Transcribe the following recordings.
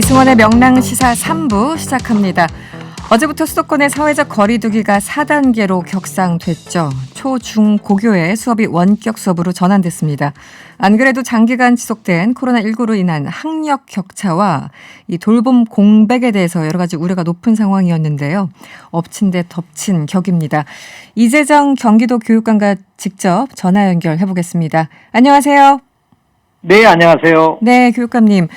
이승원의 명랑시사 3부 시작합니다. 어제부터 수도권의 사회적 거리두기가 4단계로 격상됐죠. 초, 중, 고교의 수업이 원격 수업으로 전환됐습니다. 안 그래도 장기간 지속된 코로나19로 인한 학력 격차와 이 돌봄 공백에 대해서 여러 가지 우려가 높은 상황이었는데요. 엎친 데 덮친 격입니다. 이재정 경기도 교육감과 직접 전화 연결해 보겠습니다. 안녕하세요. 네, 안녕하세요. 네, 교육감님.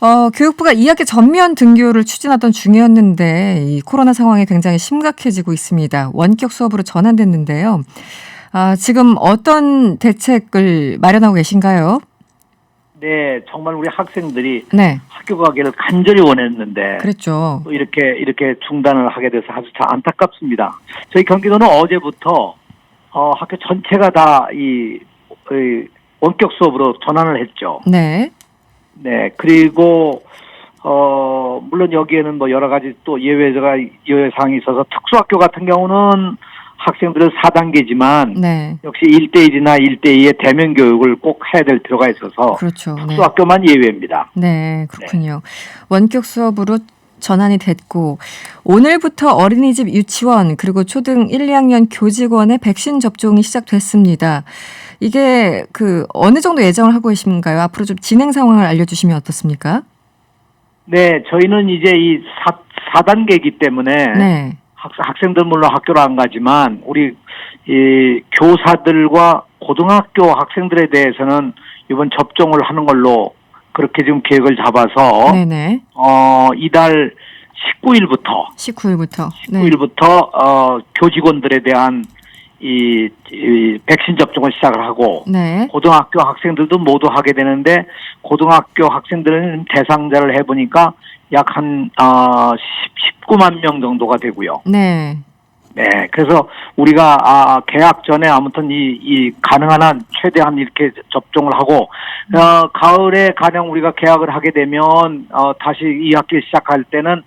어, 교육부가 2학기 전면 등교를 추진하던 중이었는데 이 코로나 상황이 굉장히 심각해지고 있습니다. 원격 수업으로 전환됐는데요. 아, 지금 어떤 대책을 마련하고 계신가요? 네, 정말 우리 학생들이 네, 학교 가기를 간절히 원했는데 그랬죠. 또 이렇게 이렇게 중단을 하게 돼서 아주 참 안타깝습니다. 저희 경기도는 어제부터 어, 학교 전체가 다이 원격 수업으로 전환을 했죠. 네, 네, 그리고 어 물론 여기에는 뭐 여러 가지 또 예외가 예외 사항이 있어서 특수학교 같은 경우는 학생들은 4단계지만 네, 역시 1대1이나 1대2의 대면 교육을 꼭 해야 될 필요가 있어서 그렇죠. 네, 특수학교만 예외입니다. 네, 그렇군요. 원격 수업으로 전환이 됐고 오늘부터 어린이집 유치원 그리고 초등 1, 2학년 교직원의 백신 접종이 시작됐습니다. 이게 그 어느 정도 예정을 하고 계신가요? 앞으로 좀 진행 상황을 알려주시면 어떻습니까? 네, 저희는 이제 이 4, 4단계이기 때문에 네, 학, 학생들 물론 학교를 안 가지만 우리 이 교사들과 고등학교 학생들에 대해서는 이번 접종을 하는 걸로 그렇게 지금 계획을 잡아서 네네. 어 이달 19일부터 19일부터. 네. 19일부터 어 교직원들에 대한 이, 이 백신 접종을 시작을 하고 네. 고등학교 학생들도 모두 하게 되는데 고등학교 학생들은 대상자를 해보니까 약한 어, 10, 19만 명 정도가 되고요. 네. 네, 그래서 우리가 아, 개학 전에 아무튼 이, 이 가능한 한 최대한 이렇게 접종을 하고 어, 가을에 가령 우리가 개학을 하게 되면 어, 다시 2학기 시작할 때는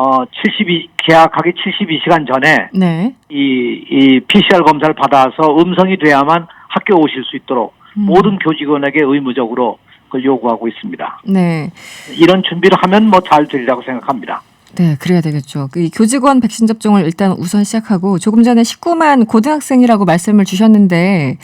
어, 72 개학하기 72시간 전에 네. 이, 이 PCR 검사를 받아서 음성이 돼야만 학교 오실 수 있도록 음. 모든 교직원에게 의무적으로 그걸 요구하고 있습니다. 네. 이런 준비를 하면 뭐 잘 되리라고 생각합니다. 네, 그래야 되겠죠. 그이 교직원 백신 접종을 일단 우선 시작하고 조금 전에 19만 고등학생이라고 말씀을 주셨는데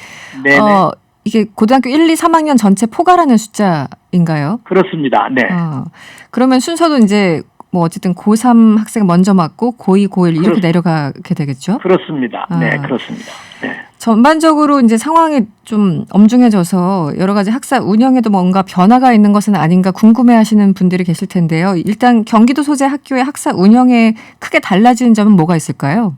네네. 어, 이게 고등학교 1, 2, 3학년 전체 포괄하는 숫자인가요? 그렇습니다. 네. 어, 그러면 순서도 이제 뭐 어쨌든 고3 학생 먼저 맞고 고2, 고1 이렇게 그렇- 내려가게 되겠죠? 그렇습니다. 아. 네, 그렇습니다. 네. 전반적으로 이제 상황이 좀 엄중해져서 여러 가지 학사 운영에도 뭔가 변화가 있는 것은 아닌가 궁금해하시는 분들이 계실 텐데요. 일단 경기도 소재 학교의 학사 운영에 크게 달라지는 점은 뭐가 있을까요?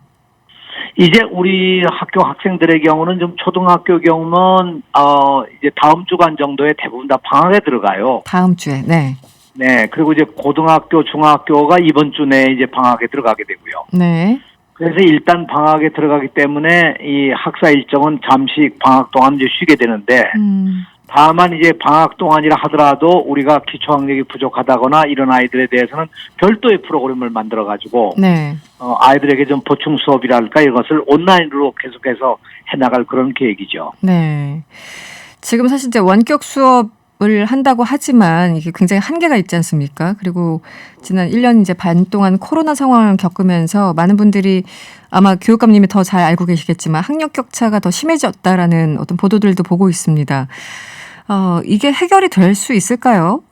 이제 우리 학교 학생들의 경우는 좀 초등학교 경우는 어 이제 다음 주간 정도에 대부분 다 방학에 들어가요. 다음 주에. 네. 네, 그리고 이제 고등학교, 중학교가 이번 주 내에 이제 방학에 들어가게 되고요. 네. 그래서 일단 방학에 들어가기 때문에 이 학사 일정은 잠시 방학 동안 이제 쉬게 되는데 음. 다만 이제 방학 동안이라 하더라도 우리가 기초학력이 부족하다거나 이런 아이들에 대해서는 별도의 프로그램을 만들어 가지고 네. 어, 아이들에게 좀 보충 수업이랄까 이것을 온라인으로 계속해서 해나갈 그런 계획이죠. 네. 지금 사실 이제 원격 수업 을 한다고 하지만 이게 굉장히 한계가 있지 않습니까? 그리고 지난 1년 이제 반 동안 코로나 상황을 겪으면서 많은 분들이 아마 교육감님이 더 잘 알고 계시겠지만 학력 격차가 더 심해졌다라는 어떤 보도들도 보고 있습니다. 어, 이게 해결이 될 수 있을까요?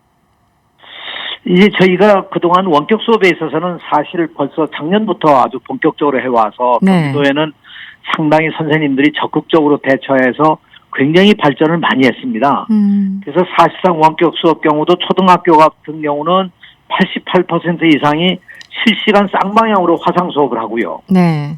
이제 저희가 그동안 원격 수업에 있어서는 사실 벌써 작년부터 아주 본격적으로 해와서 네. 경기도에는 상당히 선생님들이 적극적으로 대처해서 굉장히 발전을 많이 했습니다. 음. 그래서 사실상 원격 수업 경우도 초등학교 같은 경우는 88% 이상이 실시간 쌍방향으로 화상 수업을 하고요. 네.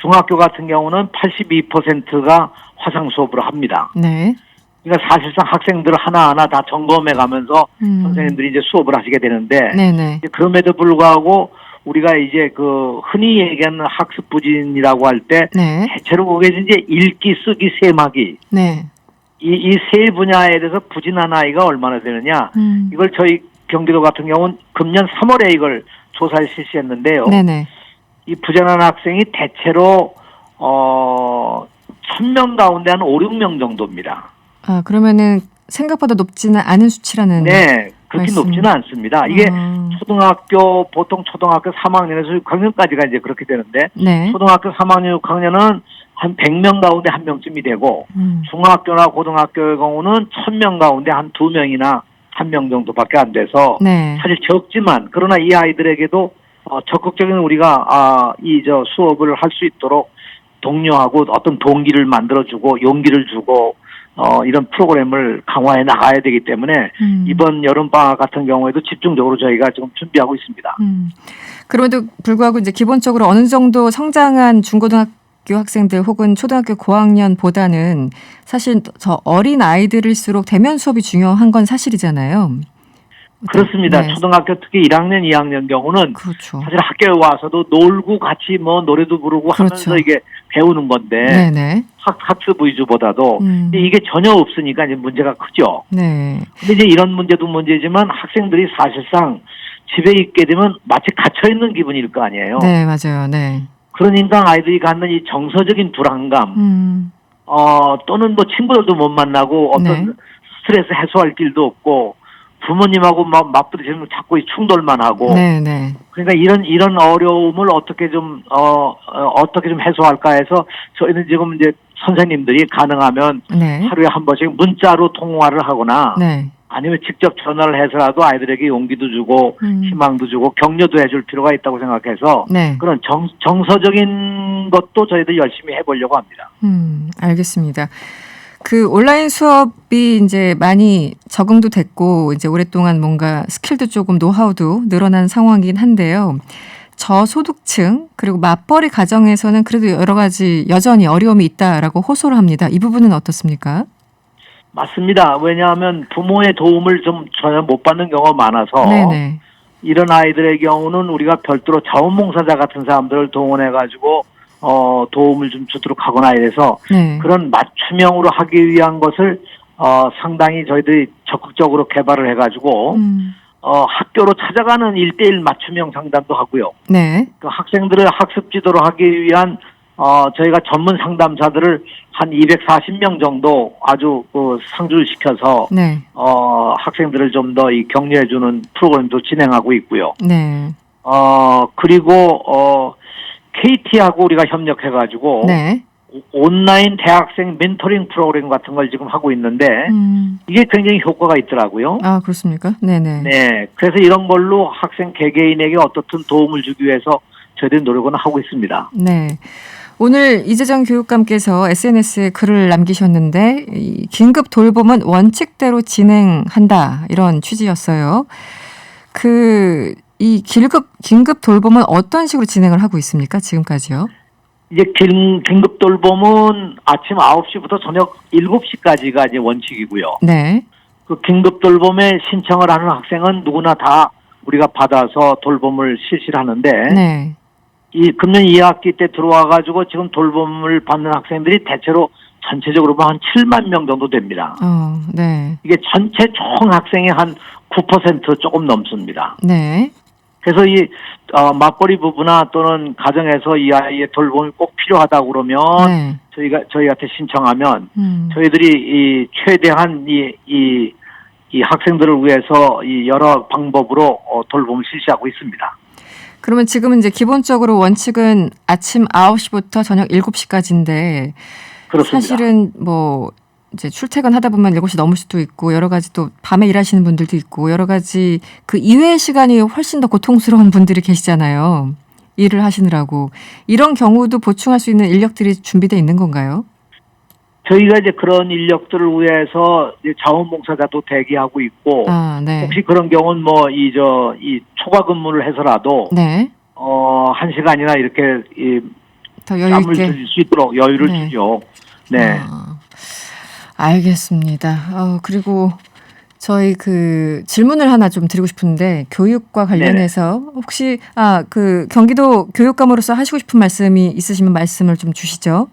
중학교 같은 경우는 82%가 화상 수업을 합니다. 네. 그러니까 사실상 학생들 하나하나 다 점검해 가면서 음. 선생님들이 이제 수업을 하시게 되는데 네네. 이제 그럼에도 불구하고 우리가 이제 그 흔히 얘기하는 학습 부진이라고 할때 네. 대체로 그게 이제 읽기, 쓰기, 세마기 네. 이이세 분야에 대해서 부진한 아이가 얼마나 되느냐 음. 이걸 저희 경기도 같은 경우는 금년 3월에 이걸 조사를 실시했는데요. 네네. 이 부진한 학생이 대체로 어 1000명 가운데 한 5, 6명 정도입니다. 아, 그러면은 생각보다 높지는 않은 수치라는. 네. 그렇게 말씀. 높지는 않습니다. 이게 아. 초등학교 보통 초등학교 3학년에서 6학년까지가 이제 그렇게 되는데 네. 초등학교 3학년 6학년은 한 100명 가운데 한 명쯤이 되고 음. 중학교나 고등학교의 경우는 1000명 가운데 한 두 명이나 한 명 정도밖에 안 돼서 네. 사실 적지만 그러나 이 아이들에게도 어, 적극적인 우리가 아, 이 저 수업을 할 수 있도록 독려하고 어떤 동기를 만들어주고 용기를 주고 어, 이런 프로그램을 강화해 나가야 되기 때문에 음. 이번 여름 방학 같은 경우에도 집중적으로 저희가 지금 준비하고 있습니다. 음. 그럼에도 불구하고 이제 기본적으로 어느 정도 성장한 중고등학교 학생들 혹은 초등학교 고학년보다는 사실 더 어린 아이들일수록 대면 수업이 중요한 건 사실이잖아요. 그렇습니다. 네. 초등학교 특히 1학년, 2학년 경우는 그렇죠. 사실 학교에 와서도 놀고 같이 뭐 노래도 부르고 그렇죠. 하면서 이게 배우는 건데 네네. 학, 학습 위주보다도 음. 이게 전혀 없으니까 이제 문제가 크죠. 네. 근데 이제 이런 문제도 문제지만 학생들이 사실상 집에 있게 되면 마치 갇혀 있는 기분일 거 아니에요. 네, 맞아요. 네. 그러니까 아이들이 갖는 이 정서적인 불안감, 음. 어 또는 뭐 친구들도 못 만나고 어떤 네. 스트레스 해소할 길도 없고 부모님하고 막 맞부딪히면 자꾸 이 충돌만 하고 네, 네. 그러니까 이런 이런 어려움을 어떻게 좀 어, 어, 떻게좀 해소할까 해서 저희는 지금 이제 선생님들이 가능하면 네. 하루에 한 번씩 문자로 통화를 하거나 네. 아니면 직접 전화를 해서라도 아이들에게 용기도 주고 음. 희망도 주고 격려도 해줄 필요가 있다고 생각해서 네. 그런 정, 정서적인 것도 저희들 열심히 해보려고 합니다. 음, 알겠습니다. 그 온라인 수업이 이제 많이 적응도 됐고 이제 오랫동안 뭔가 스킬도 조금 노하우도 늘어난 상황이긴 한데요. 저소득층 그리고 맞벌이 가정에서는 그래도 여러 가지 여전히 어려움이 있다라고 호소를 합니다. 이 부분은 어떻습니까? 맞습니다. 왜냐하면 부모의 도움을 좀 전혀 못 받는 경우가 많아서 네네. 이런 아이들의 경우는 우리가 별도로 자원봉사자 같은 사람들을 동원해 가지고 어, 도움을 좀 주도록 하거나 이래서 네. 그런 맞춤형으로 하기 위한 것을 어, 상당히 저희들이 적극적으로 개발을 해가지고 음, 어, 학교로 찾아가는 일대일 맞춤형 상담도 하고요. 네. 그 학생들을 학습 지도로 하기 위한 어, 저희가 전문 상담사들을 한 240명 정도 아주 그 상주를 시켜서 네. 어, 학생들을 좀 더 이 격려해 주는 프로그램도 진행하고 있고요. 네. 어, 그리고, 어, KT하고 우리가 협력해가지고, 네. 오- 온라인 대학생 멘토링 프로그램 같은 걸 지금 하고 있는데, 음, 이게 굉장히 효과가 있더라고요. 아, 그렇습니까? 네네. 네. 그래서 이런 걸로 학생 개개인에게 어떻든 도움을 주기 위해서 저희들이 노력은 하고 있습니다. 네. 오늘 이재정 교육감께서 SNS에 글을 남기셨는데 이 긴급 돌봄은 원칙대로 진행한다 이런 취지였어요. 그 이 긴급 긴급 돌봄은 어떤 식으로 진행을 하고 있습니까? 지금까지요? 이제 긴, 긴급 돌봄은 아침 9시부터 저녁 7시까지가 이제 원칙이고요. 네. 그 긴급 돌봄에 신청을 하는 학생은 누구나 다 우리가 받아서 돌봄을 실시를 하는데 네. 이 금년 2학기 때 들어와 가지고 지금 돌봄을 받는 학생들이 대체로 전체적으로 한 7만 명 정도 됩니다. 어, 네. 이게 전체 총 학생의 한 9% 조금 넘습니다. 네. 그래서 이 어, 맞벌이 부부나 또는 가정에서 이 아이의 돌봄이 꼭 필요하다 그러면 네. 저희가 저희한테 신청하면 음. 저희들이 이 최대한 이, 이, 이 학생들을 위해서 이 여러 방법으로 어, 돌봄을 실시하고 있습니다. 그러면 지금은 이제 기본적으로 원칙은 아침 9시부터 저녁 7시까지인데 그렇습니다. 사실은 뭐 이제 출퇴근하다 보면 7시 넘을 수도 있고 여러 가지 또 밤에 일하시는 분들도 있고 여러 가지 그 이외의 시간이 훨씬 더 고통스러운 분들이 계시잖아요. 일을 하시느라고 이런 경우도 보충할 수 있는 인력들이 준비되어 있는 건가요? 저희가 이제 그런 인력들을 위해서 자원봉사자도 대기하고 있고 아, 네. 혹시 그런 경우는 뭐 이 저이 초과 근무를 해서라도 네. 어한 시간이나 이렇게 이 더 여유 있게. 줄수 있도록 여유를 네. 주죠. 네. 아, 알겠습니다. 어, 그리고 저희 그 질문을 하나 좀 드리고 싶은데 교육과 관련해서 혹시 아 그 경기도 교육감으로서 하시고 싶은 말씀이 있으시면 말씀을 좀 주시죠.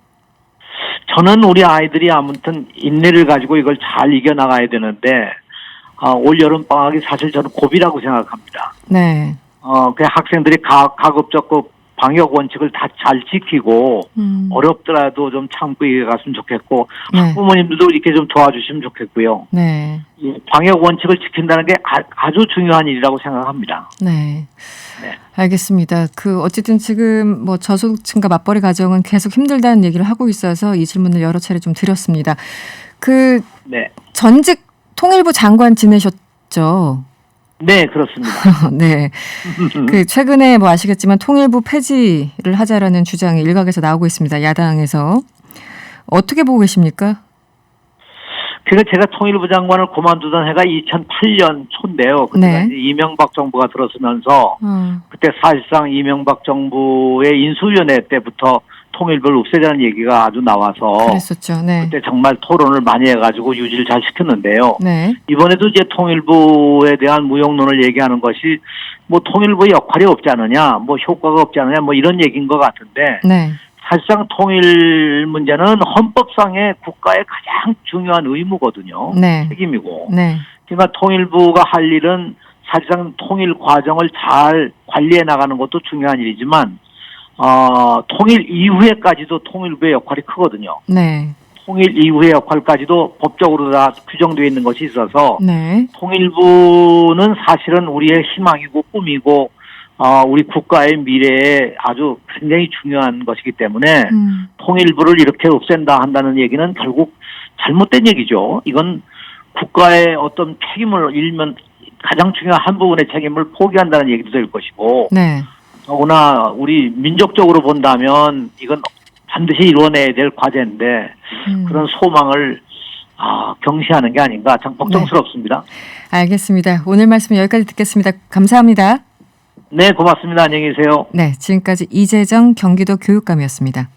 저는 우리 아이들이 아무튼 인내를 가지고 이걸 잘 이겨 나가야 되는데 아, 올 여름 방학이 사실 저는 고비라고 생각합니다. 네. 어, 그 학생들이 가, 가급적 그 방역 원칙을 다 잘 지키고 음. 어렵더라도 좀 참고 이해 갔으면 좋겠고 네. 부모님들도 이렇게 좀 도와주시면 좋겠고요. 네. 이 방역 원칙을 지킨다는 게 아, 주 중요한 일이라고 생각합니다. 네. 네. 알겠습니다. 그 어쨌든 지금 뭐 저소득층과 맞벌이 가정은 계속 힘들다는 얘기를 하고 있어서 이 질문을 여러 차례 좀 드렸습니다. 그 네, 전직 통일부 장관 지내셨죠? 네 그렇습니다. 네. 그 최근에 뭐 아시겠지만 통일부 폐지를 하자라는 주장이 일각에서 나오고 있습니다. 야당에서 어떻게 보고 계십니까? 그래서 제가 통일부 장관을 그만두던 해가 2008년 초인데요. 그때 네. 이명박 정부가 들어서면서 어, 그때 사실상 이명박 정부의 인수위원회 때부터 통일부를 없애자는 얘기가 아주 나와서 그랬었죠. 네. 그때 정말 토론을 많이 해가지고 유지를 잘 시켰는데요. 네. 이번에도 이제 통일부에 대한 무용론을 얘기하는 것이 뭐 통일부의 역할이 없지 않느냐, 뭐 효과가 없지 않느냐, 뭐 이런 얘기인 것 같은데 네. 사실상 통일 문제는 헌법상의 국가의 가장 중요한 의무거든요. 네. 책임이고. 네. 그러니까 통일부가 할 일은 사실상 통일 과정을 잘 관리해 나가는 것도 중요한 일이지만 어, 통일 이후에까지도 통일부의 역할이 크거든요. 네. 통일 이후의 역할까지도 법적으로 다 규정되어 있는 것이 있어서 네. 통일부는 사실은 우리의 희망이고 꿈이고 어, 우리 국가의 미래에 아주 굉장히 중요한 것이기 때문에 음. 통일부를 이렇게 없앤다 한다는 얘기는 결국 잘못된 얘기죠. 이건 국가의 어떤 책임을 일면 가장 중요한 한 부분의 책임을 포기한다는 얘기도 될 것이고 네. 더구나 우리 민족적으로 본다면 이건 반드시 이루어내야 될 과제인데 음. 그런 소망을 아, 경시하는 게 아닌가 참 걱정스럽습니다. 알겠습니다. 오늘 말씀 여기까지 듣겠습니다. 감사합니다. 네, 고맙습니다. 안녕히 계세요. 네, 지금까지 이재정 경기도 교육감이었습니다.